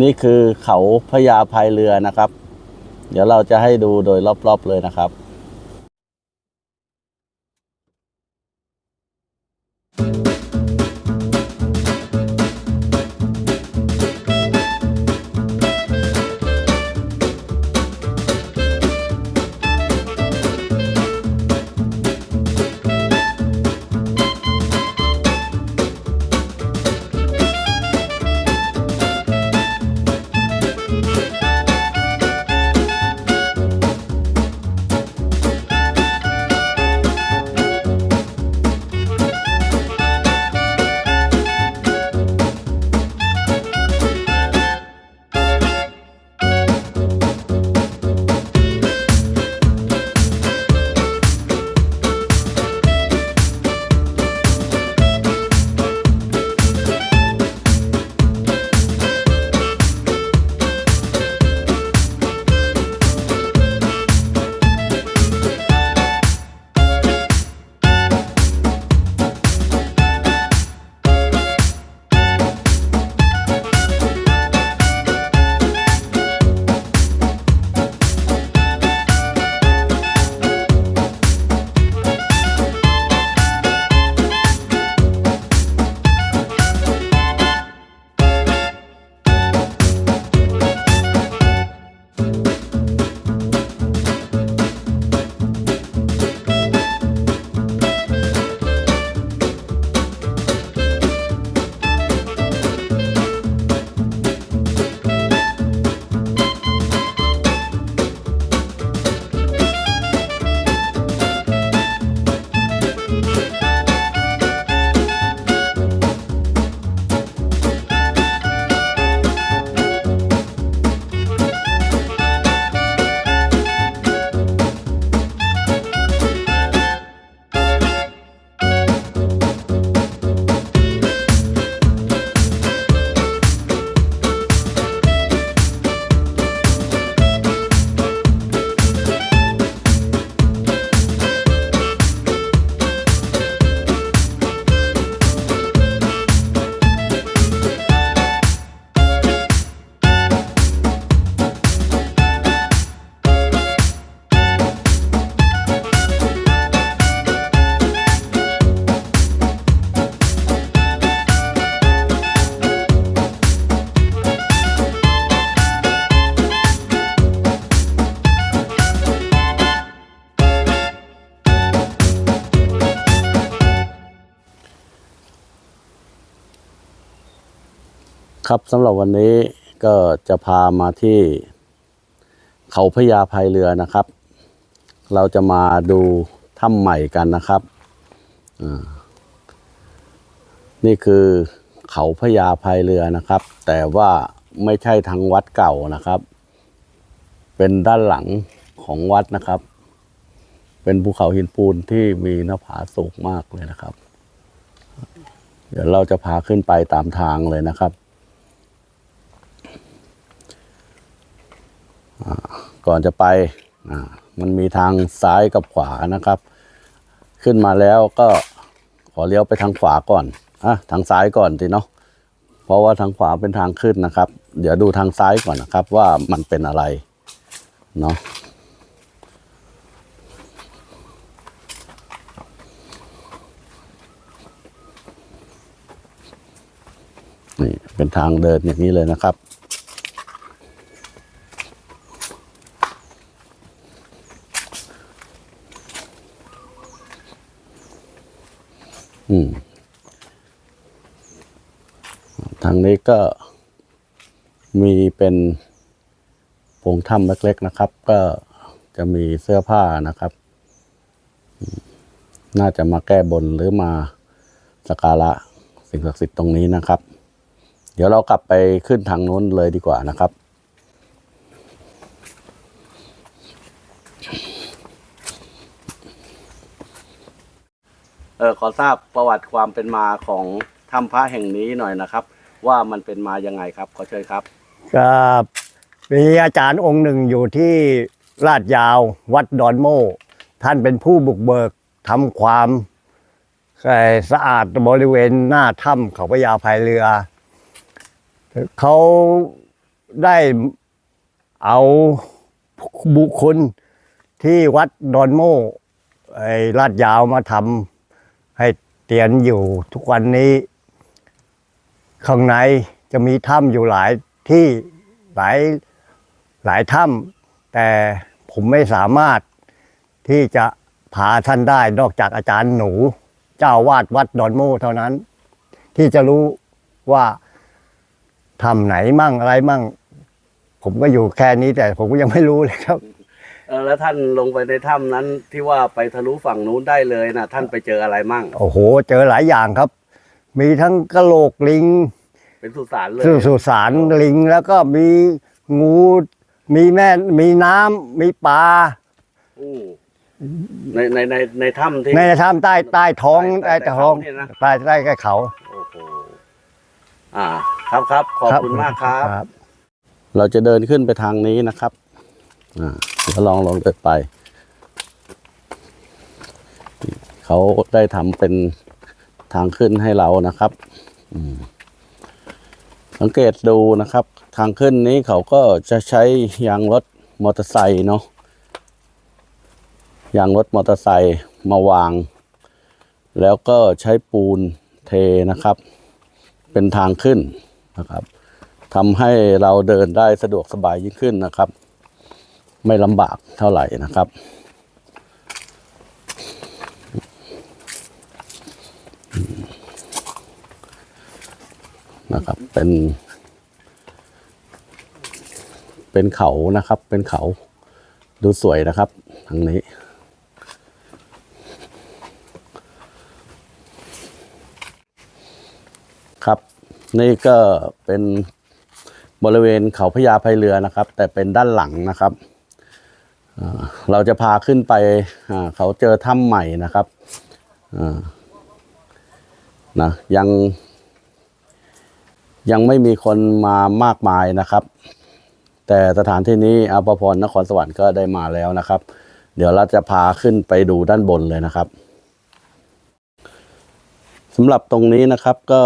นี่คือเขาพญาพายเรือนะครับ เดี๋ยวเราจะให้ดูโดยรอบๆเลยนะครับ ครับสำหรับวันนี้ก็จะพามาที่เขาพญาพายเรือนะครับ เราจะมาดูถ้ำใหม่กันนะครับนี่คือเขาพญาพายเรือนะครับ แต่ว่าไม่ใช่ทางวัดเก่านะครับ เป็นด้านหลังของวัดนะครับ เป็นภูเขาหินปูนที่มีหน้าผาสูงมากเลยนะครับ เดี๋ยวเราจะพาขึ้นไปตามทางเลยนะครับ ก่อนจะไปมันมีทางซ้ายกับขวานะครับ ขึ้นมาแล้วก็ขอเลี้ยวไปทางขวาก่อนอะทางซ้ายก่อนสิเนาะเพราะว่าทางขวาเป็นทางขึ้นนะครับ เดี๋ยวดูทางซ้ายก่อนนะครับ ว่ามันเป็นอะไรเนาะนี่เป็นทางเดินอย่างนี้เลยนะครับ อืม ทางนี้ ก็มีเป็นโพรงถ้ำเล็กๆนะครับ ก็จะมีเสื้อผ้านะครับ น่าจะมาแก้บนหรือมาสักการะสิ่งศักดิ์สิทธิ์ตรงนี้นะครับ เดี๋ยวเรากลับไปขึ้นทางนู้นเลยดีกว่านะครับเออขอทราบประวัติความเป็นมาของถ้ำพระแห่งนี้หน่อยนะครับ ว่ามันเป็นมายังไงครับ ขอเชิญครับครับมีอาจารย์องค์หนึ่งอยู่ที่ลาดยาววัดดอนโม ท่านเป็นผู้บุกเบิกทำความเอ่สะอาดบริเวณหน้าถ้ำเขาพญาพายเรือ เขาได้เอาบุคคลที่วัดดอนโม่ไอ้ลาดยาวมาทำให้เตียนอยู่ทุกวันนี้ ข้างในจะมีถ้ำอยู่หลายที่หลายหลายถ้ำแต่ผมไม่สามารถที่จะพาท่านได้นอกจากอาจารย์หนู เจ้าวาดวัดดอนโมเท่านั้น ที่จะรู้ว่าทำไหนมั่งอะไรมั่ง ผมก็อยู่แค่นี้แต่ผมก็ยังไม่รู้เลยครับเออแล้วท่านลงไปในถ้ำนั้นที่ว่าไปทะลุฝั่งนู้นได้เลยนะท่านไปเจออะไรมั่ง โอ้โห เจอหลายอย่างครับ มีทั้งกระโหลกลิงเป็นสุสานเลยสุสุสานลิงแล้วก็มีงู มีแม่มีน้ำมีปลาอืมในในในในถ้ำที่ ในถ้ำใต้ใต้ท้องใต้ใต้ใต้ท้องเขาเนี่ยนะ ใต้ใต้ใต้เขา โอ้โหอ่า ครับครับขอบคุณมากครับครับ เราจะเดินขึ้นไปทางนี้นะครับ อ่าเดี๋ยวลองลองเดินไป เขาได้ทำเป็น ทางขึ้นให้เรานะครับสังเกตดูนะครับ ทางขึ้นนี้เขาก็จะใช้ยางรถมอเตอร์ไซค์เนาะยางรถมอเตอร์ไซค์มาวาง แล้วก็ใช้ปูนเทนะครับ เป็นทางขึ้นนะครับทำให้เราเดินได้สะดวกสบายยิ่งขึ้นนะครับ ไม่ลำบากเท่าไหร่นะครับ นะครับ เป็น เป็นเขานะครับ เป็นเขา ดูสวยนะครับทางนี้ ครับ นี่ก็เป็นบริเวณเขาพญาไพเรือนะครับ แต่เป็นด้านหลังนะครับเราจะพาขึ้นไปเขาเจอถ้ำใหม่นะครับนะยัง ยังไม่มีคนมามากมายนะครับ แต่สถานที่นี้อาภพรนครสวรรค์ก็ได้มาแล้วนะครับ เดี๋ยวเราจะพาขึ้นไปดูด้านบนเลยนะครับสำหรับตรงนี้นะครับก็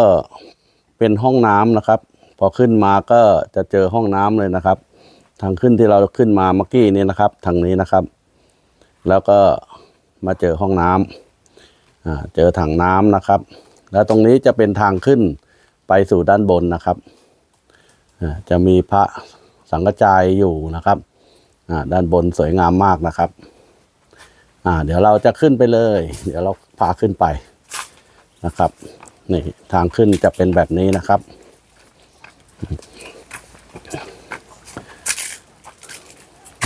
เป็นห้องน้ำนะครับ พอขึ้นมาก็จะเจอห้องน้ำเลยนะครับ ทางขึ้นที่เราขึ้นมาเมื่อกี้นี้นะครับ ทางนี้นะครับ แล้วก็มาเจอห้องน้ำเจอถังน้ำนะครับ แล้วตรงนี้จะเป็นทางขึ้น ไปสู่ด้านบนนะครับจะมีพระสังฆจายอยู่นะครับด้านบนสวยงามมากนะครับเดี๋ยวเราจะขึ้นไปเลย เดี๋ยวเราพาขึ้นไปนะครับนี่ทางขึ้นจะเป็นแบบนี้นะครับ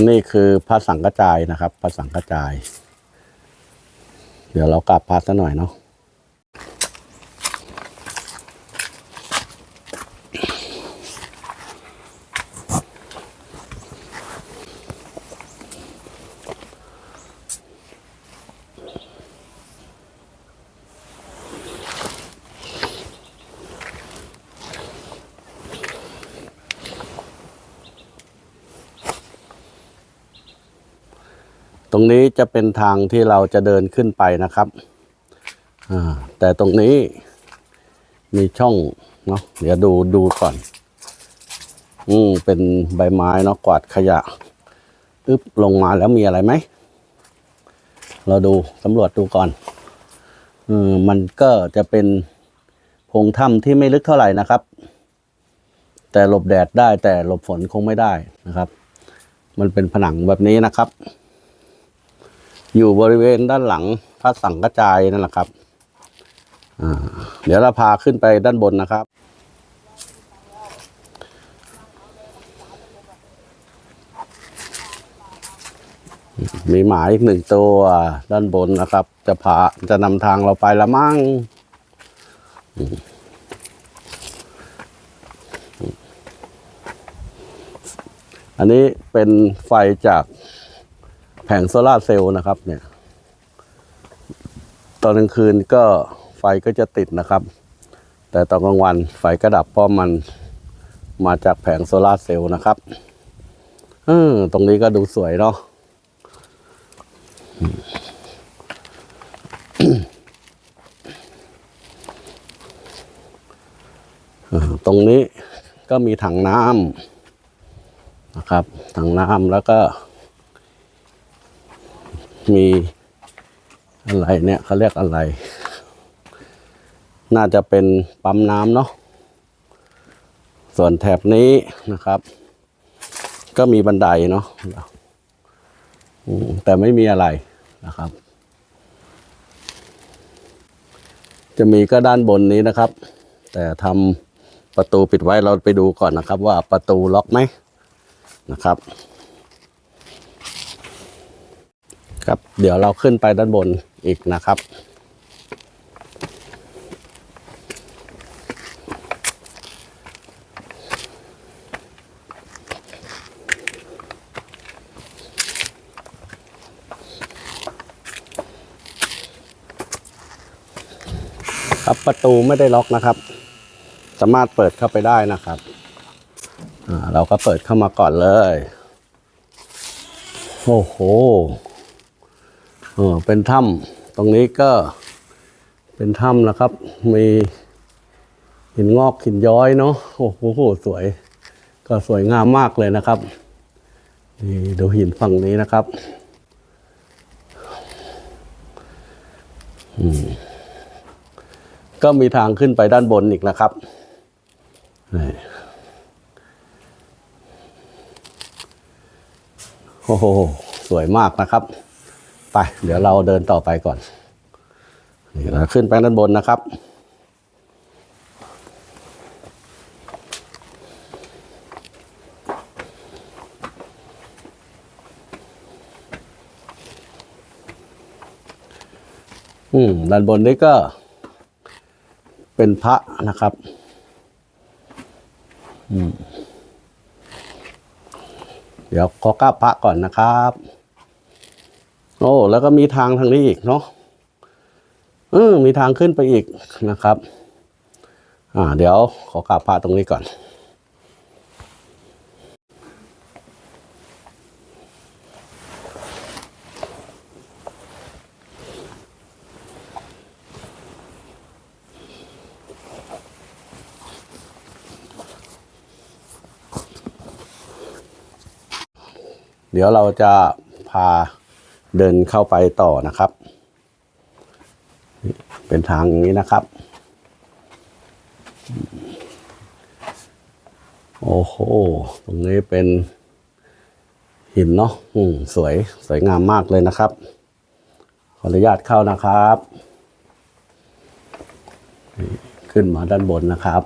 นี่คือพระสังฆจายนะครับพระสังฆจาย เดี๋ยวเรากลับพระซะหน่อยเนาะ จะเป็นทางที่เราจะเดินขึ้นไปนะครับ แต่ตรงนี้มีช่องเนาะเดี๋ยวดูดูก่อน อืมเป็นใบไม้เนาะกวาดขยะอึบลงมาแล้วมีอะไรไหม เราดูสำรวจดูก่อนอืมมันก็จะเป็นโพรงถ้ำที่ไม่ลึกเท่าไหร่นะครับ แต่หลบแดดได้แต่หลบฝนคงไม่ได้นะครับ มันเป็นผนังแบบนี้นะครับ อยู่บริเวณด้านหลังพระสังฆจายนั่นแหละครับเดี๋ยวเราพาขึ้นไปด้านบนนะครับ มีหมาอีกหนึ่งตัวด้านบนนะครับ จะพาจะนำทางเราไปละมั่งอันนี้เป็นไฟจาก ผงโซลาเซลล์นะครับ เนี่ย ตอนกลางคืนก็ไฟก็จะติดนะครับ แต่ตอนกลางวันไฟก็ดับเพราะมันมาจากแผงโซลาเซลล์นะครับเออตรงนี้ก็ดูสวยเนาะตรงนี้ก็มีถังน้ำนะครับ ถังน้ำแล้วก็ มีอะไรเนี่ยเขาเรียกอะไร น่าจะเป็นปั๊มน้ำเนาะส่วนแถบนี้นะครับ ก็มีบันไดเนาะแต่ไม่มีอะไรนะครับ จะมีก็ด้านบนนี้นะครับ แต่ทำประตูปิดไว้เราไปดูก่อนนะครับ ว่าประตูล็อกไหมนะครับ ครับ เดี๋ยวเราขึ้นไปด้านบนอีกนะครับ ครับประตูไม่ได้ล็อกนะครับ สามารถเปิดเข้าไปได้นะครับอ่าเราก็เปิดเข้ามาก่อนเลย โอ้โห ออเป็นถ้ำตรงนี้ก็เป็นถ้ำนะครับ มีหินงอกหินย้อยเนาะโอ้โหสวย ก็สวยงามมากเลยนะครับนี่ดูหินฝั่งนี้นะครับก็มีทางขึ้นไปด้านบนอีกนะครับโอ้โห สวยมากนะครับ ไปเดี๋ยวเราเดินต่อไปก่อนนี่เราขึ้นไปด้านบนนะครับ อืมด้านบนนี้ก็เป็นพระนะครับ อืมเดี๋ยวขอกราบพระก่อนนะครับ โอ้แล้วก็มีทางทางนี้อีกเนาะเออมีทางขึ้นไปอีกนะครับ อ่า เดี๋ยวขอกราบพระตรงนี้ก่อนเดี๋ยวเราจะพา เดินเข้าไปต่อนะครับ เป็นทางอย่างนี้นะครับ โอ้โห ตรงนี้เป็นหินเนาะสวยสวยงามมากเลยนะครับ ขออนุญาตเข้านะครับ ขึ้นมาด้านบนนะครับ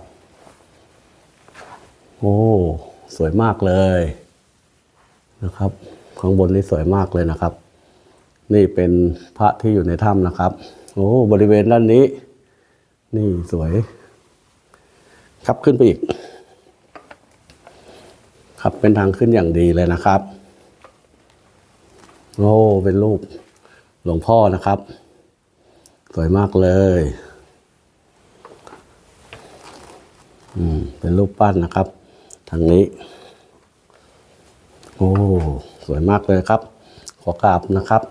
โอ้ สวยมากเลยนะครับ ข้างบนนี่สวยมากเลยนะครับ นี่เป็นพระที่อยู่ในถ้ำนะครับ โอ้บริเวณด้านนี้ นี่สวย ครับขึ้นไปอีก ครับเป็นทางขึ้นอย่างดีเลยนะครับ โอ้เป็นรูปหลวงพ่อนะครับ สวยมากเลยอืมเป็นรูปปั้นนะครับ ทางนี้ โอ้ สวยมากเลยครับ ขอกราบนะครับ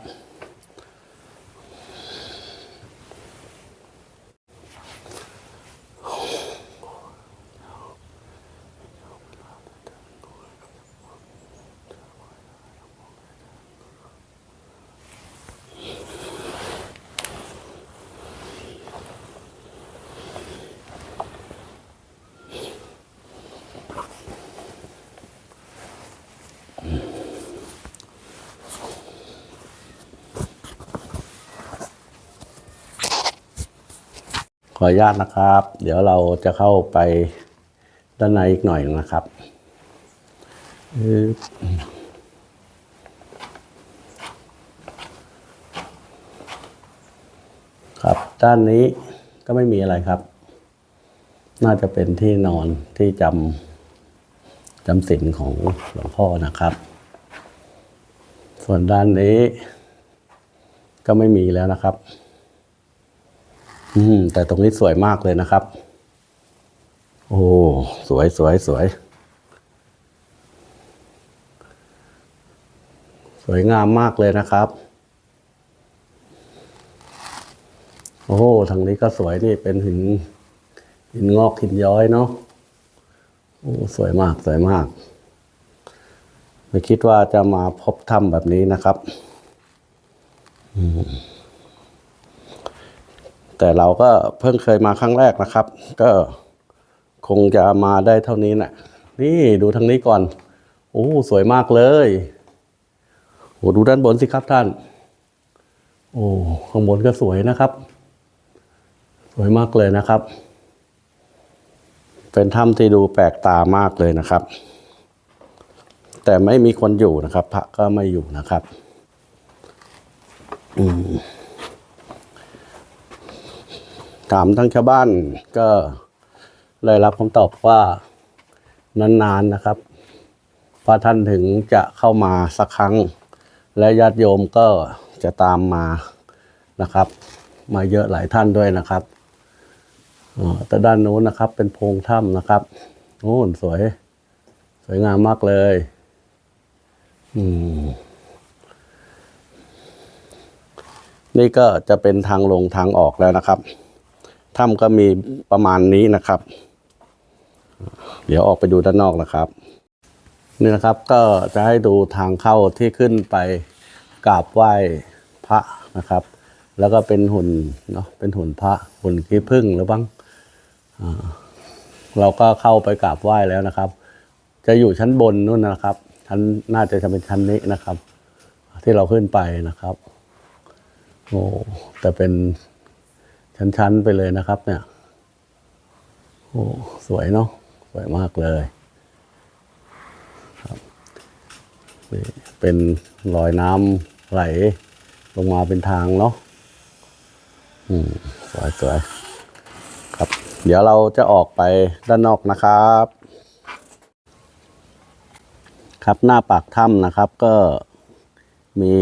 ออนุญาตนะครับ เดี๋ยวเราจะเข้าไปด้านในอีกหน่อยนะครับอึ๊บครับด้านนี้ก็ไม่มีอะไรครับ น่าจะเป็นที่นอนที่จำจำศีลของหลวงพ่อนะครับ ส่วนด้านนี้ก็ไม่มีแล้วนะครับ อืม แต่ตรงนี้สวยมากเลยนะครับ โอ้ สวยสวยสวย สวยงามมากเลยนะครับ โอ้ทางนี้ก็สวยนี่เป็นหินหินงอกหินย้อยเนาะ โอ้ สวยมากสวยมาก ไม่คิดว่าจะมาพบถ้ำแบบนี้นะครับ อืม แต่เราก็เพิ่งเคยมาครั้งแรกนะครับ ก็คงจะมาได้เท่านี้นะนี่ดูทางนี้ก่อนโอ้สวยมากเลยโอ้ดูด้านบนสิครับท่าน โอ้ข้างบนก็สวยนะครับ สวยมากเลยนะครับ เป็นถ้ำที่ดูแปลกตามากเลยนะครับ แต่ไม่มีคนอยู่นะครับ พระก็ไม่อยู่นะครับ อืม ถามทั้งชาวบ้านก็ได้รับคำตอบว่านานๆนะครับ พระท่านถึงจะเข้ามาสักครั้ง และญาติโยมก็จะตามมานะครับ มาเยอะหลายท่านด้วยนะครับแต่ด้านโน้นนะครับ เป็นโพรงถ้ำนะครับโอ้สวย สวยงามมากเลย อืม นี่ก็จะเป็นทางลงทางออกแล้วนะครับ ถ้ำก็มีประมาณนี้นะครับ เดี๋ยวออกไปดูด้านนอกนะครับ นี่นะครับก็จะให้ดูทางเข้าที่ขึ้นไปกราบไหว้พระนะครับ แล้วก็เป็นหุ่นเนาะเป็นหุ่นพระหุ่นขี้ผึ้งหรือบ้างเราก็เข้าไปกราบไหว้แล้วนะครับ จะอยู่ชั้นบนนู่นนะครับชั้นน่าจะจะเป็นชั้นนี้นะครับ ที่เราขึ้นไปนะครับ โอ้แต่เป็น ชั้น ๆ ไปเลยนะครับ เนี่ย โอ้สวยเนาะสวยมากเลยครับนี่เป็นรอยน้ำไหลลงมาเป็นทางเนาะอืมสวยสวยครับ เดี๋ยวเราจะออกไปด้านนอกนะครับ ครับหน้าปากถ้ำนะครับก็มี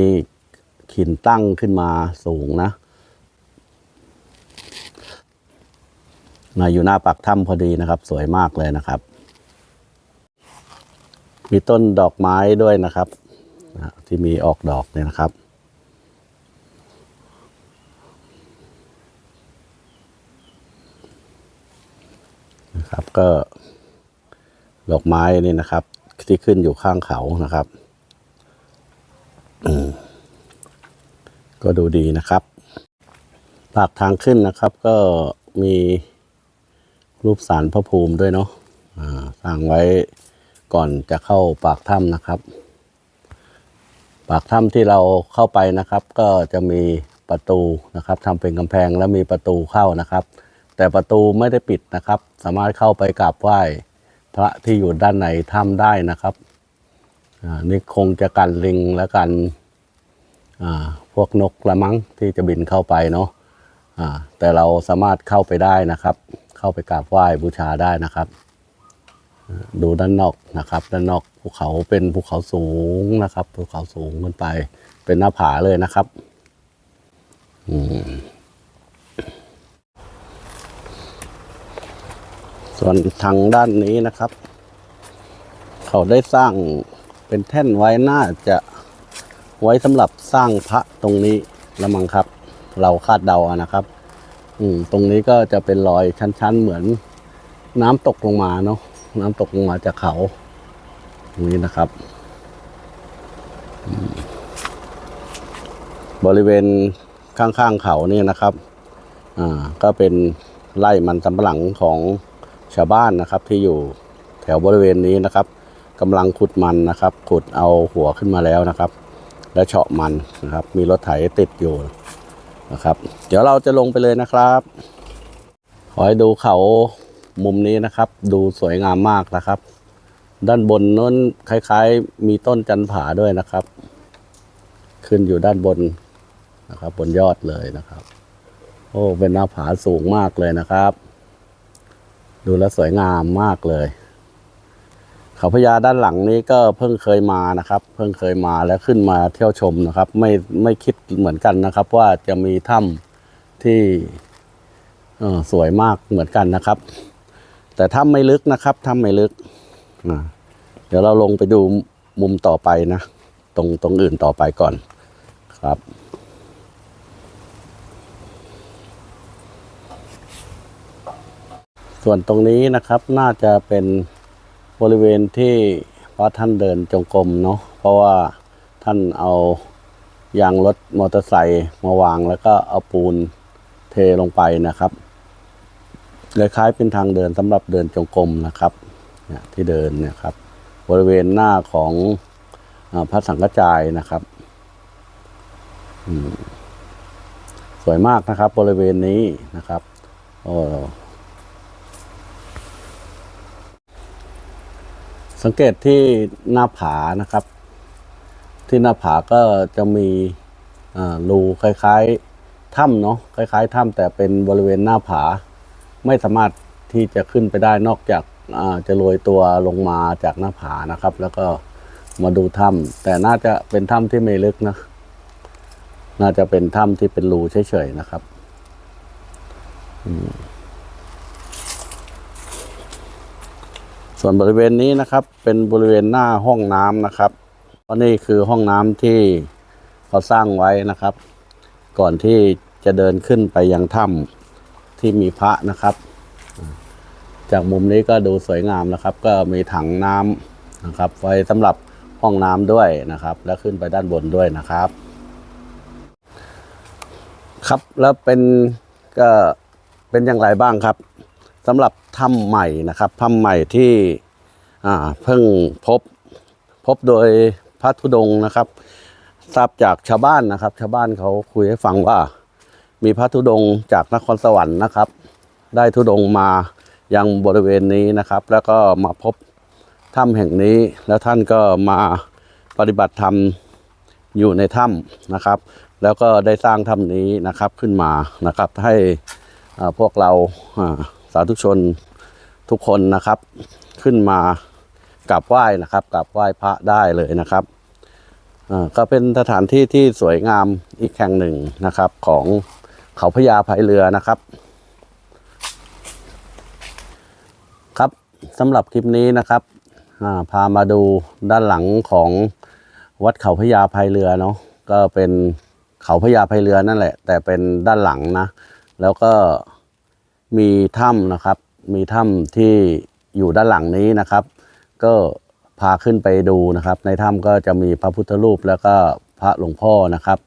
ขินตั้งขึ้นมาสูงนะ มาอยู่หน้าปากถ้ำพอดีนะครับ สวยมากเลยนะครับ มีต้นดอกไม้ด้วยนะครับ ที่มีออกดอกเนี่ยนะครับนะครับก็ดอกไม้นี่นะครับ ที่ขึ้นอยู่ข้างเขานะครับก็ดูดีนะครับ ปากทางขึ้นนะครับก็มี รูปสารพระภูมิด้วยเนาะสร้างไว้ก่อนจะเข้าปากถ้ำนะครับ ปากถ้ำที่เราเข้าไปนะครับ ก็จะมีประตูนะครับทำเป็นกำแพงแล้วมีประตูเข้านะครับ แต่ประตูไม่ได้ปิดนะครับ สามารถเข้าไปกราบไหว้พระที่อยู่ด้านในถ้ำได้นะครับอ่านี่คงจะกันลิงและกันอ่าพวกนกละมั้งที่จะบินเข้าไปเนาะอ่าแต่เราสามารถเข้าไปได้นะครับ เข้าไปกราบไหว้บูชาได้นะครับ ดูด้านนอกนะครับ ด้านนอกภูเขาเป็นภูเขาสูงนะครับภูเขาสูงขึ้นไป เป็นหน้าผาเลยนะครับอืมส่วนทางด้านนี้นะครับ เขาได้สร้างเป็นแท่นไว้น่าจะไว้สำหรับสร้างพระตรงนี้ละมังครับ เราคาดเดาอานะครับ อืมตรงนี้ก็จะเป็นรอยชั้น ๆ เหมือนน้ำตกลงมาเนาะน้ำตกลงมาจากเขาตรงนี้นะครับ บริเวณข้างๆเขาเนี่ยนะครับอ่าก็เป็นไร่มันสำปะหลังของชาวบ้านนะครับ ที่อยู่แถวบริเวณนี้นะครับกำลังขุดมันนะครับ ขุดเอาหัวขึ้นมาแล้วนะครับ และเฉาะมันนะครับ มีรถไถติดอยู่ นะครับ เดี๋ยวเราจะลงไปเลยนะครับ ขอให้ดูเขามุมนี้นะครับ ดูสวยงามมากนะครับ ด้านบนนั้นคล้ายๆ มีต้นจันผาด้วยนะครับ ขึ้นอยู่ด้านบนนะครับ บนยอดเลยนะครับ โอ้เป็นหน้าผาสูงมากเลยนะครับ ดูแลวสวยงามมากเลย เขาพญาด้านหลังนี้ก็เพิ่งเคยมานะครับ เพิ่งเคยมาแล้วขึ้นมาเที่ยวชมนะครับ ไม่ไม่คิดเหมือนกันนะครับ ว่าจะมีถ้ำที่เออสวยมากเหมือนกันนะครับ แต่ถ้ำไม่ลึกนะครับถ้ำไม่ลึกอ่าเดี๋ยวเราลงไปดูมุมต่อไปนะ ตรงตรงอื่นต่อไปก่อนครับส่วนตรงนี้นะครับน่าจะเป็น บริเวณที่พระท่านเดินจงกรมเนาะเพราะว่าท่านเอายางรถมอเตอร์ไซค์มาวางแล้วก็เอาปูนเทลงไปนะครับเลยคล้ายเป็นทางเดินสำหรับเดินจงกรมนะครับเนี่ยที่เดินเนี่ยครับ บริเวณหน้าของอพระสังฆจายนะครับสวยมากนะครับ บริเวณนี้นะครับโอ้ สังเกตที่หน้าผานะครับ ที่หน้าผาก็จะมีรูคล้ายๆถ้ำเนาะคล้ายๆถ้ำแต่เป็นบริเวณหน้าผา ไม่สามารถที่จะขึ้นไปได้นอกจากาจะโรยตัวลงมาจากหน้าผานะครับ แล้วก็มาดูถ้ำแต่น่าจะเป็นถ้ำที่ไม่ลึกนะน่าจะเป็นถ้ำที่เป็นรูเฉยๆนะครับ อืม ส่วนบริเวณนี้นะครับ เป็นบริเวณหน้าห้องน้ำนะครับเพราะนี่คือห้องน้ำที่เขาสร้างไว้นะครับ ก่อนที่จะเดินขึ้นไปยังถ้ำที่มีพระนะครับ จากมุมนี้ก็ดูสวยงามนะครับ ก็มีถังน้ำนะครับ ไว้สำหรับห้องน้ำด้วยนะครับ แล้วขึ้นไปด้านบนด้วยนะครับ ครับแล้วเป็นก็เป็นอย่างไรบ้างครับ สำหรับถ้ำใหม่นะครับถ้ำใหม่ที่เพิ่งพบพบโดยพระธุดงนะครับ ทราบจากชาวบ้านนะครับ ชาวบ้านเขาคุยให้ฟังว่า มีพระธุดงจากนครสวรรค์นะครับ ได้ธุดงมายังบริเวณนี้นะครับ แล้วก็มาพบถ้ำแห่งนี้ แล้วท่านก็มาปฏิบัติธรรมอยู่ในถ้ำนะครับ แล้วก็ได้สร้างถ้ำนี้นะครับขึ้นมานะครับให้พวกเรา สาธุชนทุกคนนะครับ ขึ้นมากราบไหว้นะครับกราบไหว้พระได้เลยนะครับก็เป็นสถานที่ที่สวยงามอีกแห่งหนึ่งนะครับ ของเขาพญาภายเรือนะครับ ครับสำหรับคลิปนี้นะครับาพามาดูด้านหลังของวัดเขาพญาภายเรือเนาะก็เป็นเขาพญาภายเรือนั่นแหละ แต่เป็นด้านหลังนะ แล้วก็ มีถ้ำนะครับ มีถ้ำที่อยู่ด้านหลังนี้นะครับ ก็พาขึ้นไปดูนะครับ ในถ้ำก็จะมีพระพุทธรูปแล้วก็พระหลวงพ่อนะครับ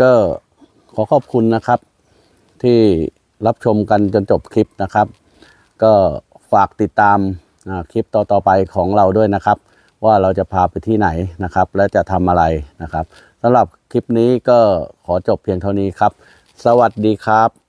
ก็ขอขอบคุณนะครับ ที่รับชมกันจนจบคลิปนะครับ ก็ฝากติดตามคลิปต่อๆไปของเราด้วยนะครับ ว่าเราจะพาไปที่ไหนนะครับ และจะทำอะไรนะครับสำหรับคลิปนี้ก็ขอจบเพียงเท่านี้ครับ สวัสดีครับ